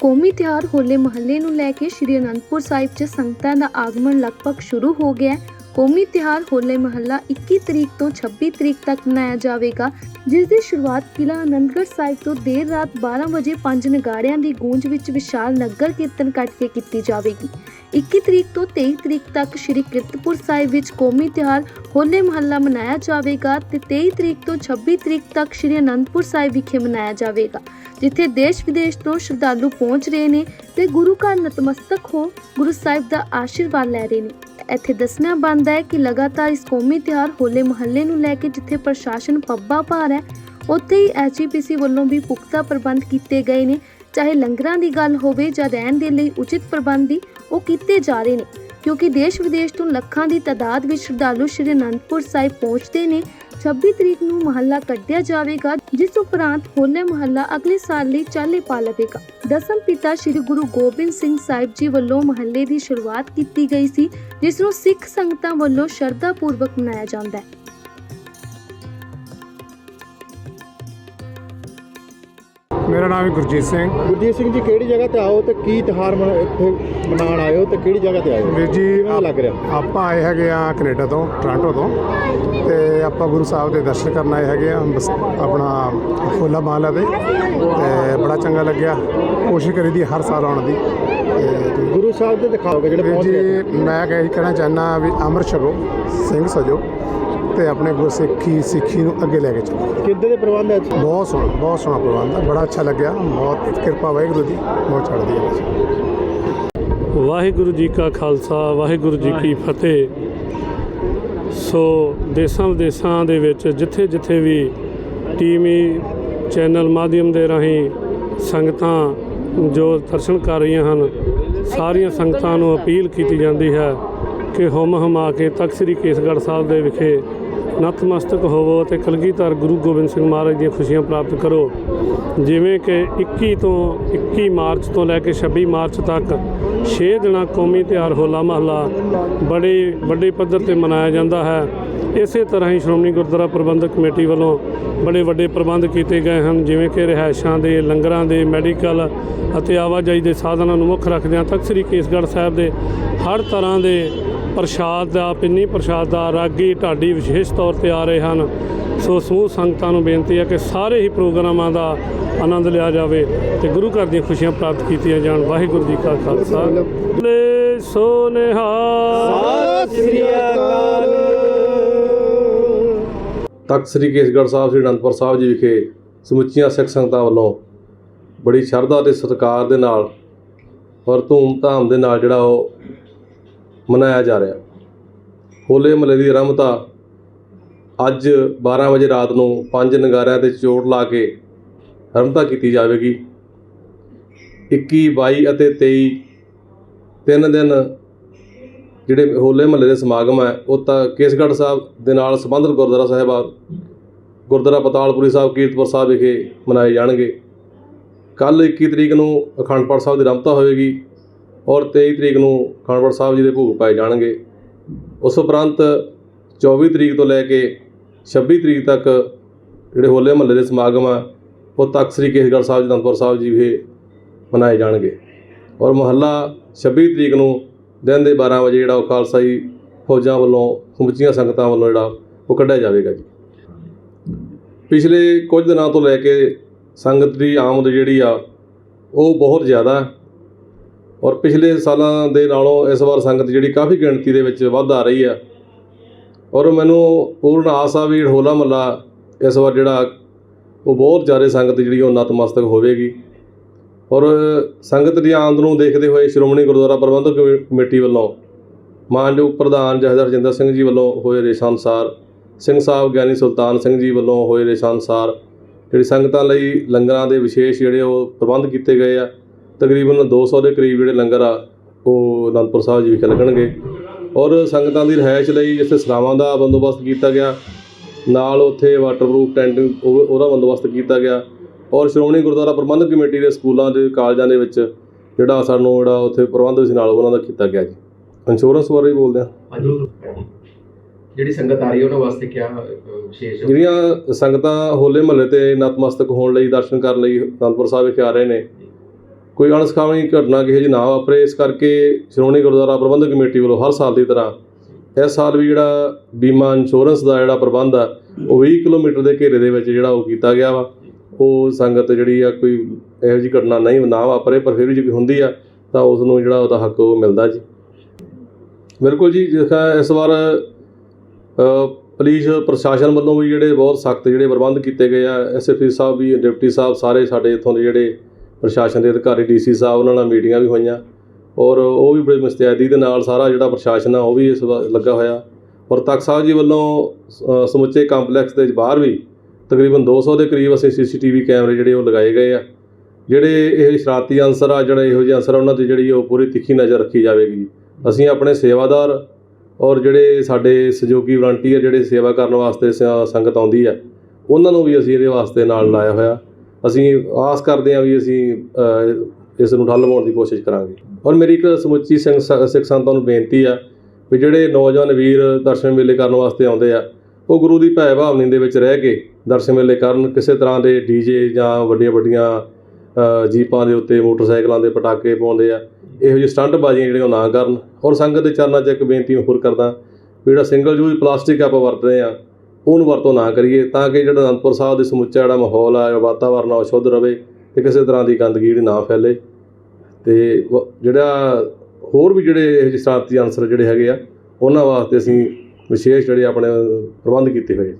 ਕੌਮੀ ਤਿਉਹਾਰ ਹੋਲੇ ਮਹੱਲੇ ਨੂੰ ਲੈ ਕੇ ਸ਼੍ਰੀ ਅਨੰਦਪੁਰ ਸਾਹਿਬ 'ਚ ਸੰਗਤਾਂ ਦਾ ਆਗਮਨ ਲਗਭਗ ਸ਼ੁਰੂ ਹੋ ਗਿਆ ਹੈ। ਕੌਮੀ ਤਿਉਹਾਰ ਹੋਲੇ ਮਹੱਲਾ 21 ਤਰੀਕ ਤੋਂ 26 ਤਰੀਕ ਤੱਕ ਮਨਾਇਆ ਜਾਵੇਗਾ, ਜਿਸ ਦੀ ਸ਼ੁਰੂਆਤ ਕਿਲਾ ਆਨੰਦਗੜ੍ਹ ਸਾਹਿਬ ਤੋਂ ਦੇਰ ਰਾਤ 12 ਵਜੇ ਪੰਜ ਨਗਾੜਿਆਂ ਦੀ ਗੂੰਜ ਵਿੱਚ ਵਿਸ਼ਾਲ ਨਗਰ ਕੀਰਤਨ ਕੱਟ ਕੇ ਕੀਤੀ ਜਾਵੇਗੀ। 21 ਤਰੀਕ ਤੋਂ 23 ਤਰੀਕ ਤੱਕ ਸ਼੍ਰੀ ਕੀਰਤਪੁਰ ਸਾਹਿਬ ਵਿੱਚ ਕੌਮੀ ਤਿਉਹਾਰ ਹੋਲੇ ਮਹੱਲਾ ਮਨਾਇਆ ਜਾਵੇਗਾ ਤੇ 23 ਤਰੀਕ ਤੋਂ 26 ਤਰੀਕ ਤੱਕ ਸ਼੍ਰੀ ਅਨੰਦਪੁਰ ਸਾਹਿਬ ਵਿਖੇ ਮਨਾਇਆ ਜਾਵੇਗਾ, ਜਿੱਥੇ ਦੇਸ਼ ਵਿਦੇਸ਼ ਤੋਂ ਸ਼ਰਧਾਲੂ ਪਹੁੰਚ ਰਹੇ ਨੇ ਤੇ ਗੁਰੂ ਘਰ ਨਤਮਸਤਕ ਹੋ ਗੁਰੂ ਸਾਹਿਬ ਦਾ ਆਸ਼ੀਰਵਾਦ ਲੈ ਰਹੇ ਨੇ। ਇੱਥੇ ਦੱਸਣਾ ਬਣਦਾ ਹੈ ਕਿ ਲਗਾਤਾਰ ਇਸ ਕੌਮੀ ਤਿਉਹਾਰ ਹੋਲੇ ਮਹੱਲੇ ਨੂੰ ਲੈ ਕੇ ਜਿੱਥੇ ਪ੍ਰਸ਼ਾਸਨ ਪੱਬਾ ਭਾਰ ਹੈ, ਉੱਥੇ ਹੀ ਐਚਪੀਸੀ ਵੱਲੋਂ ਵੀ ਪੁਖਤਾ ਪ੍ਰਬੰਧ ਕੀਤੇ ਗਏ ਨੇ ਚਾਹੇ ਲੰਗਰਾਂ ਦੀ ਗੱਲ ਹੋਵੇ ਜਾਂ ਰਹਿਣ ਦੇ ਲਈ ਉਚਿਤ ਪ੍ਰਬੰਧ ਦੀ, ਉਹ ਕੀਤੇ ਜਾ ਰਹੇ ਨੇ, ਕਿਉਂਕਿ ਦੇਸ਼ ਵਿਦੇਸ਼ ਤੋਂ ਲੱਖਾਂ ਦੀ ਤਾਦਾਦ ਵਿੱਚ ਸ਼ਰਧਾਲੂ ਸ਼੍ਰੀ ਅਨੰਦਪੁਰ ਸਾਹਿਬ ਪਹੁੰਚਦੇ ਨੇ। 26 ਤਰੀਕ ਨੂੰ ਮਹੱਲਾ ਕੱਢਿਆ ਜਾਵੇਗਾ, ਜਿਸ ਉਪਰੰਤ ਹੋਲੇ ਮਹੱਲਾ ਅਗਲੇ ਸਾਲ ਲਈ ਚਾਲੇ ਪਾ ਲਵੇਗਾ। ਦਸਮ ਪਿਤਾ ਸ੍ਰੀ ਗੁਰੂ ਗੋਬਿੰਦ ਸਿੰਘ ਸਾਹਿਬ ਜੀ ਵੱਲੋਂ ਮਹੱਲੇ ਦੀ ਸ਼ੁਰੂਆਤ ਕੀਤੀ ਗਈ ਸੀ, ਜਿਸ ਨੂੰ ਸਿੱਖ ਸੰਗਤਾਂ ਵੱਲੋਂ ਸ਼ਰਧਾ ਪੂਰਵਕ ਮਨਾਇਆ ਜਾਂਦਾ ਹੈ। ਮੇਰਾ ਨਾਮ ਹੈ ਗੁਰਜੀਤ ਸਿੰਘ। ਗੁਰਜੀਤ ਸਿੰਘ ਜੀ ਕਿਹੜੀ ਜਗ੍ਹਾ ਤੇ ਆਓ ਤੇ ਕੀ ਤਿਹਾਰ ਇੱਥੇ ਮਨਾਉਣ ਆਏ ਹੋ ਤੇ ਕਿਹੜੀ ਜਗ੍ਹਾ ਤੇ ਆਏ ਹੋ? ਵੀਰ ਜੀ ਲੱਗ ਰਿਹਾ? ਆਪਾਂ ਆਏ ਹੈਗੇ ਆ ਕੈਨੇਡਾ ਤੋਂ ਟੋਰਾਂਟੋ ਤੋਂ। ਤੇ ਆਪਾਂ ਗੁਰੂ ਸਾਹਿਬ ਦੇ ਦਰਸ਼ਨ ਕਰਨ ਆਏ ਹੈਗੇ ਆ ਆਪਣਾ ਫੁੱਲਾ ਮਾਲਾ ਦੇ। ਤੇ ਬੜਾ ਚੰਗਾ ਲੱਗਿਆ। ਕੋਸ਼ਿਸ਼ ਕਰੀ ਦੀ ਹਰ ਸਾਲ ਆਉਣ ਦੀ। ਤੇ ਗੁਰੂ ਸਾਹਿਬ ਦੇ ਦਿਖਾਓਗੇ ਜਿਹੜੇ ਪਹੁੰਚ ਜੀ ਮੈਂ ਕਹਿ ਕਹਿਣਾ ਚਾਹੁੰਦਾ ਵੀ ਅੰਮ੍ਰਿਤ ਛਕੋ ਸਿੰਘ ਸਜੋ। ਤੇ ਆਪਣੇ ਗੁਰਸਿੱਖੀ ਸਿੱਖੀ ਨੂੰ ਅੱਗੇ ਲੈ ਕੇ ਚੱਲੋ। ਕਿੱਦਾਂ ਦੇ ਪ੍ਰਬੰਧ ਹੈ ਇੱਥੇ? ਬਹੁਤ ਸੋਹਣਾ ਬਹੁਤ ਸੋਹਣਾ ਪ੍ਰਬੰਧ ਹੈ ਬੜਾ ਅੱਛਾ ਲੱਗਿਆ ਬਹੁਤ ਕਿਰਪਾ ਵਾਹਿਗੁਰੂ ਦੀ ਬਹੁਤ ਚੜ੍ਹਦੀ ਹੈ ਵਾਹਿਗੁਰੂ ਜੀ ਕਾ ਖਾਲਸਾ ਵਾਹਿਗੁਰੂ ਜੀ ਕੀ ਫਤਿਹ। ਸੋ ਦੇਸਾਂ ਵਿਦੇਸਾਂ ਦੇ ਵਿੱਚ ਜਿੱਥੇ ਜਿੱਥੇ ਵੀ ਟੀਵੀ ਚੈਨਲ ਮਾਧਿਅਮ ਦੇ ਰਾਹੀਂ ਸੰਗਤਾਂ ਜੋ ਦਰਸ਼ਨ ਕਰ ਰਹੀਆਂ ਹਨ ਸਾਰੀਆਂ ਸੰਗਤਾਂ ਨੂੰ ਅਪੀਲ ਕੀਤੀ ਜਾਂਦੀ ਹੈ ਕਿ ਹੁਮ ਹਮਾ ਕੇ ਤਖਤ ਸ੍ਰੀ ਕੇਸਗੜ੍ਹ ਸਾਹਿਬ ਦੇ ਵਿਖੇ ਨਤਮਸਤਕ ਹੋਵੋ ਤੇ ਕਲਗੀਧਰ ਗੁਰੂ ਗੋਬਿੰਦ ਸਿੰਘ ਮਹਾਰਾਜ ਦੀਆਂ ਖੁਸ਼ੀਆਂ ਪ੍ਰਾਪਤ ਕਰੋ। ਜਿਵੇਂ ਕਿ 21 ਤੋਂ 21 ਮਾਰਚ ਤੋਂ ਲੈ ਕੇ 26 ਮਾਰਚ ਤੱਕ 6 ਦਿਨਾਂ ਕੌਮੀ ਤਿਉਹਾਰ ਹੋਲਾ ਮਹੱਲਾ ਬੜੇ ਵੱਡੇ ਪੱਧਰ ਤੇ ਮਨਾਇਆ ਜਾਂਦਾ ਹੈ। ਇਸੇ ਤਰ੍ਹਾਂ ਹੀ ਸ਼੍ਰੋਮਣੀ ਗੁਰਦੁਆਰਾ ਪ੍ਰਬੰਧਕ ਕਮੇਟੀ ਵੱਲੋਂ ਬੜੇ ਵੱਡੇ ਪ੍ਰਬੰਧ ਕੀਤੇ ਗਏ ਹਨ, ਜਿਵੇਂ ਕਿ ਰਿਹਾਇਸ਼ਾਂ ਦੇ, ਲੰਗਰਾਂ ਦੇ, ਮੈਡੀਕਲ ਅਤੇ ਆਵਾਜਾਈ ਦੇ ਸਾਧਨਾਂ ਨੂੰ ਮੁੱਖ ਰੱਖਦਿਆਂ ਤਖਤ ਸ੍ਰੀ ਕੇਸਗੜ੍ਹ ਸਾਹਿਬ ਦੇ ਹਰ ਤਰ੍ਹਾਂ ਦੇ ਪ੍ਰਸ਼ਾਦ ਦਾ ਪਿੰਨੀ ਪ੍ਰਸ਼ਾਦ ਦਾ ਰਾਗੀ ਢਾਡੀ ਵਿਸ਼ੇਸ਼ ਤੌਰ ਤੇ ਆ ਰਹੇ ਹਨ। ਸੋ ਸਮੂਹ ਸੰਗਤਾਂ ਨੂੰ ਬੇਨਤੀ ਹੈ ਕਿ ਸਾਰੇ ਹੀ ਪ੍ਰੋਗਰਾਮਾਂ ਦਾ ਆਨੰਦ ਲਿਆ ਜਾਵੇ ਤੇ ਗੁਰੂ ਘਰ ਦੀਆਂ ਖੁਸ਼ੀਆਂ ਪ੍ਰਾਪਤ ਕੀਤੀਆਂ ਜਾਣ। ਵਾਹਿਗੁਰੂ ਜੀ ਕਾ ਖਾਲਸਾ। ਲੈ ਸੋ ਨਿਹਾਲ ਸਤਿ ਸ੍ਰੀ ਅਕਾਲ। ਤਖਤ ਸ੍ਰੀ ਕੇਸਗੜ੍ਹ ਸਾਹਿਬ ਸ੍ਰੀ ਅਨੰਦਪੁਰ ਸਾਹਿਬ ਜੀ ਵਿਖੇ ਸਮੁੱਚੀਆਂ ਸਿੱਖ ਸੰਗਤਾਂ ਵੱਲੋਂ ਬੜੀ ਸ਼ਰਧਾ ਤੇ ਸਤਿਕਾਰ ਦੇ ਨਾਲ ਔਰ ਧੂਮ-ਧਾਮ ਦੇ ਨਾਲ ਜਿਹੜਾ ਉਹ ਮਨਾਇਆ ਜਾ ਰਿਹਾ। ਹੋਲੇ ਮਹੱਲੇ ਦੀ ਆਰੰਭਤਾ ਅੱਜ 12 ਵਜੇ ਰਾਤ ਨੂੰ ਪੰਜ ਨਗਾਰਿਆਂ ਤੇ ਚੋਟ ਲਾ ਕੇ ਆਰੰਭਤਾ ਕੀਤੀ ਜਾਵੇਗੀ। 21 22 ਅਤੇ 23 ਤਿੰਨ ਦਿਨ ਜਿਹੜੇ ਹੋਲੇ ਮਹੱਲੇ ਦੇ ਸਮਾਗਮ ਹੈ, ਉਹ ਤਾਂ ਕੇਸਗੜ੍ਹ ਸਾਹਿਬ ਦੇ ਨਾਲ ਸੰਬੰਧਿਤ ਗੁਰਦੁਆਰਾ ਸਾਹਿਬ ਗੁਰਦੁਆਰਾ ਪਤਾਲਪੁਰੀ ਸਾਹਿਬ ਕੀਰਤਪੁਰ ਸਾਹਿਬ ਵਿਖੇ ਮਨਾਏ ਜਾਣਗੇ। ਕੱਲ 21 ਤਰੀਕ ਨੂੰ ਅਖੰਡ ਪਾਠ ਸਾਹਿਬ ਦੀ ਰਮਤਾ ਹੋਵੇਗੀ। ਔਰ 23 ਤਰੀਕ ਨੂੰ ਖਾਨਪੁਰ ਸਾਹਿਬ ਜੀ ਦੇ ਭੋਗ ਪਾਏ ਜਾਣਗੇ। ਉਸ ਉਪਰੰਤ 24 ਤਰੀਕ ਤੋਂ ਲੈ ਕੇ 26 ਤਰੀਕ ਤੱਕ ਜਿਹੜੇ ਹੋਲੇ ਮਹੱਲੇ ਦੇ ਸਮਾਗਮ ਆ, ਉਹ ਤਖਤ ਸ੍ਰੀ ਕੇਸਗੜ੍ਹ ਸਾਹਿਬ ਜੀ ਅਨੰਦਪੁਰ ਸਾਹਿਬ ਜੀ ਵਿਖੇ ਮਨਾਏ ਜਾਣਗੇ। ਔਰ ਮਹੱਲਾ 26 ਤਰੀਕ ਨੂੰ ਦਿਨ ਦੇ 12 ਵਜੇ ਜਿਹੜਾ ਉਹ ਖਾਲਸਾਈ ਫੌਜਾਂ ਵੱਲੋਂ ਸਮੁੱਚੀਆਂ ਸੰਗਤਾਂ ਵੱਲੋਂ ਜਿਹੜਾ ਉਹ ਕੱਢਿਆ ਜਾਵੇਗਾ ਜੀ। ਪਿਛਲੇ ਕੁਝ ਦਿਨਾਂ ਤੋਂ ਲੈ ਕੇ ਸੰਗਤ ਦੀ ਆਮਦ ਜਿਹੜੀ ਆ, ਉਹ ਬਹੁਤ ਜ਼ਿਆਦਾ ਔਰ ਪਿਛਲੇ ਸਾਲਾਂ ਦੇ ਨਾਲੋਂ ਇਸ ਵਾਰ ਸੰਗਤ ਜਿਹੜੀ ਕਾਫੀ ਗਿਣਤੀ ਦੇ ਵਿੱਚ ਵੱਧ ਆ ਰਹੀ ਆ। ਔਰ ਮੈਨੂੰ ਪੂਰਨ ਆਸ ਆ ਵੀ ਹੋਲਾ ਮਹੱਲਾ ਇਸ ਵਾਰ ਜਿਹੜਾ ਉਹ ਬਹੁਤ ਜ਼ਿਆਦਾ ਸੰਗਤ ਜਿਹੜੀ ਉਹ ਨਤਮਸਤਕ ਹੋਵੇਗੀ। ਔਰ ਸੰਗਤ ਦੀ ਆਮਦ ਨੂੰ ਦੇਖਦੇ ਹੋਏ ਸ਼੍ਰੋਮਣੀ ਗੁਰਦੁਆਰਾ ਪ੍ਰਬੰਧਕ ਕਮੇ- ਕਮੇਟੀ ਵੱਲੋਂ ਮਾਨਯੋਗ ਪ੍ਰਧਾਨ ਜਥੇਦਾਰ ਰਜਿੰਦਰ ਸਿੰਘ ਜੀ ਵੱਲੋਂ ਹੋਏ ਰੇਸ਼ਾ ਅਨੁਸਾਰ, ਸਿੰਘ ਸਾਹਿਬ ਗਿਆਨੀ ਸੁਲਤਾਨ ਸਿੰਘ ਜੀ ਵੱਲੋਂ ਹੋਏ ਰੇਸ਼ਾ ਅਨੁਸਾਰ ਜਿਹੜੀ ਸੰਗਤਾਂ ਲਈ ਲੰਗਰਾਂ ਦੇ ਵਿਸ਼ੇਸ਼ ਜਿਹੜੇ ਉਹ ਪ੍ਰਬੰਧ ਕੀਤੇ ਗਏ ਆ। ਤਕਰੀਬਨ 200 ਦੇ ਕਰੀਬ ਜਿਹੜੇ ਲੰਗਰ ਆ ਉਹ ਅਨੰਦਪੁਰ ਸਾਹਿਬ ਜੀ ਵਿਖੇ ਲੱਗਣਗੇ। ਔਰ ਸੰਗਤਾਂ ਦੀ ਰਿਹਾਇਸ਼ ਲਈ ਜਿੱਥੇ ਸਰਾਵਾਂ ਦਾ ਬੰਦੋਬਸਤ ਕੀਤਾ ਗਿਆ। ਨਾਲ ਉੱਥੇ ਵਾਟਰਪ੍ਰੂਫ ਟੈਂਟ ਉਹ- ਉਹਦਾ ਬੰਦੋਬਸਤ ਕੀਤਾ ਗਿਆ। ਔਰ ਸ਼੍ਰੋਮਣੀ ਗੁਰਦੁਆਰਾ ਪ੍ਰਬੰਧਕ ਕਮੇਟੀ ਦੇ ਸਕੂਲਾਂ ਦੇ ਕਾਲਜਾਂ ਦੇ ਵਿੱਚ ਜਿਹੜਾ ਸਾਨੂੰ ਜਿਹੜਾ ਉੱਥੇ ਪ੍ਰਬੰਧ ਸੀ ਨਾਲ ਉਹਨਾਂ ਦਾ ਕੀਤਾ ਗਿਆ ਜੀ। ਇੰਸ਼ੋਰੈਂਸ ਬਾਰੇ ਵੀ ਬੋਲਦੇ ਆ ਜਿਹੜੀ ਸੰਗਤ ਆ ਰਹੀ ਹੈ ਉਹਨਾਂ ਵਾਸਤੇ ਕੀ ਵਿਸ਼ੇਸ਼ ਜਿਹੜੀਆਂ ਸੰਗਤਾਂ ਹੋਲੇ ਮਹੱਲੇ ਤੇ ਨਤਮਸਤਕ ਹੋਣ ਲਈ ਦਰਸ਼ਨ ਕਰਨ ਲਈ ਅਨੰਦਪੁਰ ਸਾਹਿਬ ਵਿਖੇ ਆ ਰਹੇ ਨੇ ਕੋਈ ਅਣਸਖਾਵੀ ਘਟਨਾ ਕਿਸੇ ਜਿਹੀ ਨਾ ਵਾਪਰੇ ਇਸ ਕਰਕੇ ਸ਼੍ਰੋਮਣੀ ਗੁਰਦੁਆਰਾ ਪ੍ਰਬੰਧਕ ਕਮੇਟੀ ਵੱਲੋਂ ਹਰ ਸਾਲ ਦੀ ਤਰ੍ਹਾਂ ਇਸ ਸਾਲ ਵੀ ਜਿਹੜਾ ਬੀਮਾ ਇੰਸ਼ੋਰੈਂਸ ਦਾ ਜਿਹੜਾ ਪ੍ਰਬੰਧ ਆ ਉਹ 20 ਕਿਲੋਮੀਟਰ ਦੇ ਘੇਰੇ ਦੇ ਵਿੱਚ ਜਿਹੜਾ ਉਹ ਕੀਤਾ ਗਿਆ ਵਾ। ਉਹ ਸੰਗਤ ਜਿਹੜੀ ਆ ਕੋਈ ਇਹੋ ਜਿਹੀ ਘਟਨਾ ਨਹੀਂ ਨਾ ਵਾਪਰੇ ਪਰ ਫਿਰ ਵੀ ਜੇ ਕੋਈ ਹੁੰਦੀ ਆ ਤਾਂ ਉਸ ਨੂੰ ਜਿਹੜਾ ਉਹਦਾ ਹੱਕ ਉਹ ਮਿਲਦਾ ਜੀ। ਬਿਲਕੁਲ ਜੀ ਜਿਹੜਾ ਇਸ ਵਾਰ ਅ, ਪੁਲਿਸ ਪ੍ਰਸ਼ਾਸਨ ਵੱਲੋਂ ਵੀ ਜਿਹੜੇ ਬਹੁਤ ਸਖਤ ਜਿਹੜੇ ਪ੍ਰਬੰਧ ਕੀਤੇ ਗਏ ਆ ਐਸਐਸਪੀ ਸਾਹਿਬ ਵੀ ਡਿਪਟੀ ਸਾਹਿਬ ਸਾਰੇ ਸਾਡੇ ਇੱਥੋਂ ਦੇ ਜਿਹੜੇ ਪ੍ਰਸ਼ਾਸਨ ਦੇ ਅਧਿਕਾਰੀ ਡੀਸੀ ਸਾਹਿਬ ਉਹਨਾਂ ਨਾਲ ਮੀਟਿੰਗਾਂ ਵੀ ਹੋਈਆਂ। ਔਰ ਉਹ ਵੀ ਬੜੀ ਮੁਸਤੈਦੀ ਦੇ ਨਾਲ ਸਾਰਾ ਜਿਹੜਾ ਪ੍ਰਸ਼ਾਸਨ ਆ ਉਹ ਵੀ ਇਸ ਲੱਗਾ ਹੋਇਆ। ਔਰ ਤਖਤ ਸਾਹਿਬ ਜੀ ਵੱਲੋਂ ਅ, ਸਮੁੱਚੇ ਕੰਪਲੈਕਸ ਦੇ ਬਾਹਰ ਵੀ ਤਕਰੀਬਨ 200 ਦੇ ਕਰੀਬ ਅਸੀਂ ਸੀਸੀਟੀਵੀ ਕੈਮਰੇ ਜਿਹੜੇ ਉਹ ਲਗਾਏ ਗਏ ਆ। ਜਿਹੜੇ ਇਹ ਸ਼ਰਾਰਤੀ ਅਨਸਰ ਆ ਜਿਹੜੇ ਇਹੋ ਜਿਹੇ ਅਨਸਰ ਆ, ਉਹਨਾਂ ਤੇ ਜਿਹੜੀ ਉਹ ਪੂਰੀ ਤਿੱਖੀ ਨਜ਼ਰ ਰੱਖੀ ਜਾਵੇਗੀ। ਅਸੀਂ ਆਪਣੇ ਸੇਵਾਦਾਰ ਔਰ ਜਿਹੜੇ ਸਾਡੇ ਸਹਿਯੋਗੀ ਵਲੰਟੀਅਰ ਜਿਹੜੇ ਸੇਵਾ ਕਰਨ ਵਾਸਤੇ ਸ- ਸੰਗਤ ਆਉਂਦੀ ਆ ਉਹਨਾਂ ਨੂੰ ਵੀ ਅਸੀਂ ਇਹਦੇ ਵਾਸਤੇ ਨਾਲ ਲਾਇਆ ਹੋਇਆ। ਅਸੀਂ ਆਸ ਕਰਦੇ ਹਾਂ ਵੀ ਅਸੀਂ ਇਸ ਨੂੰ ਠੱਲ ਪਾਉਣ ਦੀ ਕੋਸ਼ਿਸ਼ ਕਰਾਂਗੇ। ਔਰ ਮੇਰੀ ਇੱਕ ਸਮੁੱਚੀ ਸਿੰਘ ਸ- ਸਿੱਖ ਸੰਗਤਾਂ ਨੂੰ ਬੇਨਤੀ ਆ ਵੀ ਜਿਹੜੇ ਨੌਜਵਾਨ ਵੀਰ ਦਰਸ਼ਨ ਮੇਲੇ ਕਰਨ ਵਾਸਤੇ ਆਉਂਦੇ ਆ, ਉਹ ਗੁਰੂ ਦੀ ਭੈ ਭਾਵਨੀ ਦੇ ਵਿੱਚ ਰਹਿ ਕੇ ਦਰਸ਼ਨ ਮੇਲੇ ਕਰਨ, ਕਿਸੇ ਤਰ੍ਹਾਂ ਦੇ ਡੀਜੇ ਜਾਂ ਵੱਡੀਆਂ ਵੱਡੀਆਂ ਜੀਪਾਂ ਦੇ ਉੱਤੇ, ਮੋਟਰਸਾਈਕਲਾਂ ਦੇ ਪਟਾਕੇ ਪਾਉਂਦੇ ਆ, ਇਹੋ ਜਿਹੀ ਸਟੰਟਬਾਜ਼ੀਆਂ ਜਿਹੜੀਆਂ ਉਹ ਨਾ ਕਰਨ। ਔਰ ਸੰਗਤ ਦੇ ਚਰਨਾਂ 'ਚ ਇੱਕ ਬੇਨਤੀ ਮੈਂ ਹੋਰ ਕਰਦਾ ਵੀ ਜਿਹੜਾ ਸਿੰਗਲ ਯੂਜ਼ ਪਲਾਸਟਿਕ ਆਪਾਂ ਵਰਤਦੇ ਆ ਉਹਨੂੰ ਵਰਤੋਂ ਨਾ ਕਰੀਏ, ਤਾਂ ਕਿ ਜਿਹੜਾ ਅਨੰਦਪੁਰ ਸਾਹਿਬ ਦੇ ਸਮੁੱਚਾ ਜਿਹੜਾ ਮਾਹੌਲ ਆ ਵਾਤਾਵਰਨ ਆ, ਉਹ ਸ਼ੁੱਧ ਰਵੇ ਤੇ ਕਿਸੇ ਤਰ੍ਹਾਂ ਦੀ ਗੰਦਗੀ ਜਿਹੜੀ ਨਾ ਫੈਲੇ। ਤੇ ਵ- ਜਿਹੜਾ ਹੋਰ ਵੀ ਜਿਹੜੇ ਇਹ ਜਿਹੇ ਸ਼ਰਾਰਤੀ ਅਨਸਰ ਜਿਹੜੇ ਹੈਗੇ ਆ, ਉਹਨਾਂ ਵਾਸਤੇ ਅਸੀਂ ਵਿਸ਼ੇਸ਼ ਜਿਹੜੇ ਆਪਣੇ ਪ੍ਰਬੰਧ ਕੀਤੇ ਹੋਏ